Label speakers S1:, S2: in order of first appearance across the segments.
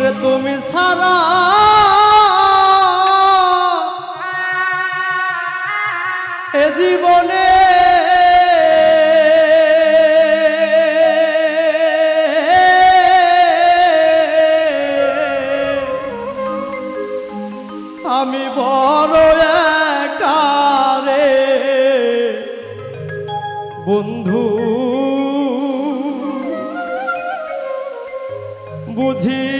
S1: করে তুমি সারা এ জীবনে আমি বড় একারে বন্ধু। বুঝি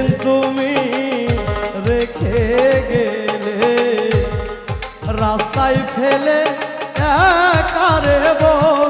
S1: সেদিন তুমি রেখে গেলে রাস্তায় ফেলে একারে বল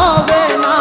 S1: হবে না।